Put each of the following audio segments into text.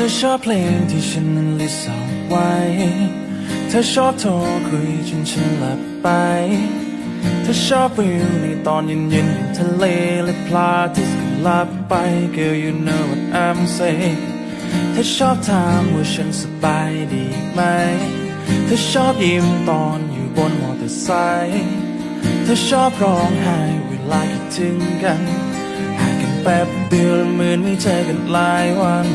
ธอชอบเพลงที่ฉันนั้นลิสต์เอาไว้ เธอชอบโทรคุยจนฉันหลับไป เธอชอบวิวในตอนเย็นเห็นทะเลและพลาที่สลับไป Girl you know what I'm saying เธอชอบถามว่าฉันสบายดีไหม เธอชอบยิ้มตอนอยู่บนมอเตอร์ไซค์เธอชอบร้องไห้เวลาคิดถึงกันห่างกันแป๊บเดียวเหมือนไม่เจอกันหลายวัน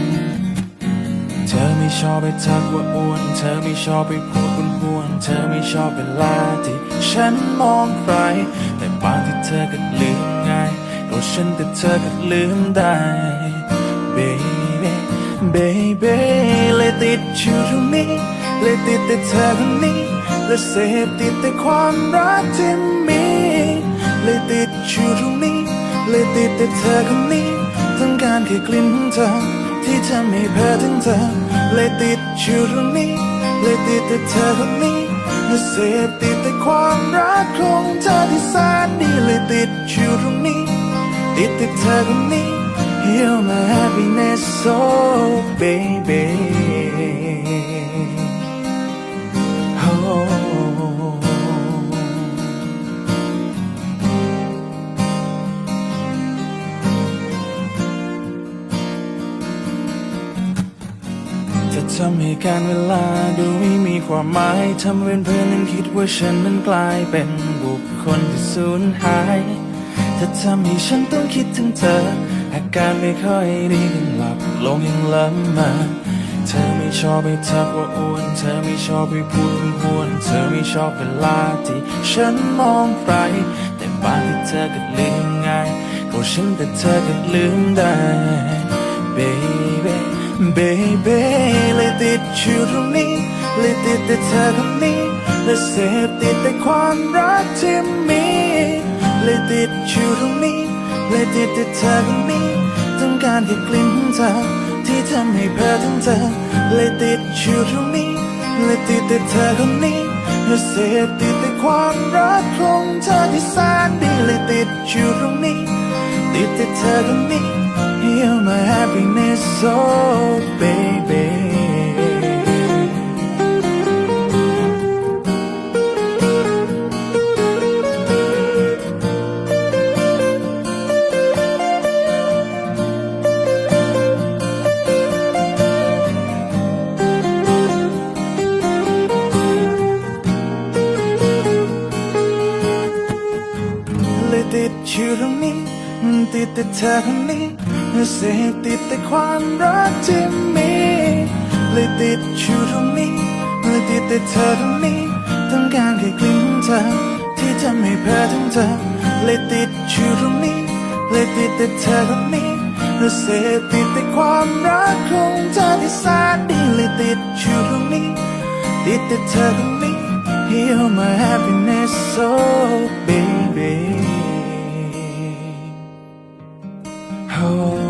ธอไม่ชอบไปทักว่าอ้วน เธอไม่ชอบไปพูดคุนหวน เธอไม่ชอบเวลาที่ฉันมองใคร แต่บางที่เธอก็ลืมง่ายก็ฉันแต่เธอก็ลืมได้ baby baby เลยติดอยู่ตรงนี้เลยติดแต่เธอคนนี้และเสพติดแต่ความรักที่มีเลยติดอยู่ตรงนี้เลยติดแต่เธอคนนี้ต้องการแค่กลิ่นเธอ ที่ทำให้เพ้อถึงเธอ เลยติดอยู่ตรงนี้ เลยติดแต่เธอคนนี้และเสพติดแต่ความรักของเธอที่แสนดีเลยติดอยู่ตรงนี้ ติดแต่เธอคนนี้ You're my happiness so baby จะทำให้การเวลาดูไม่มีความหมายทำเป็นเพื่อนนั้นคิดว่าฉันนั้นกลายเป็นบุคคลที่สูญหายจะทำให้ฉันต้องคิดถึงเธอ อาการไม่ค่อยดียังหลับลงยังละเมาเธอไม่ชอบไปทักว่าอ้วน เธอไม่ชอบไปพูดหวน เธอไม่ชอบเวลาที่ฉันมองใครแต่บางที่เธอก็ลืมง่ายก็ฉันแต่เธอก็ลืมได้ baby baby เลยติดอยู่ตรงนี้เลยติดแต่เธอคนนี้และเสพติดแต่ความรักที่มีเลยติดอยู่ตรงนี้เลยติดแต่เธอคนนี้ต้องการแค่กลิ่นของเธอที่ทำให้เพ้อถึงเธอเลยติดอยู่ตรงนี้เลยติดแต่เธอคนนี้และเสพติดแต่ความรักของเธอที่แสนดีเลยติดอยู่ตรงนี้ติดแต่เธอคนนี้ You're my happiness so baby เลยติดอยู่ตรงนี้ติด แต่เธอเสพติดแต่ความรักที่มีเลยติดอยู่ตรงนี้เลยติดแต่เธอคนนี้ต้องการแค่กลิ่นของเธอ ที่ทำให้เพ้อถึงเธอเลยติดอยู่ตรงนี้เลยติดแต่เธอคนนี้เสพติดแต่ความรักของเธอที่แสนดีเลยติดอยู่ตรงนี้ติดแต่เธอคนนี้ You're my happiness so baby Oh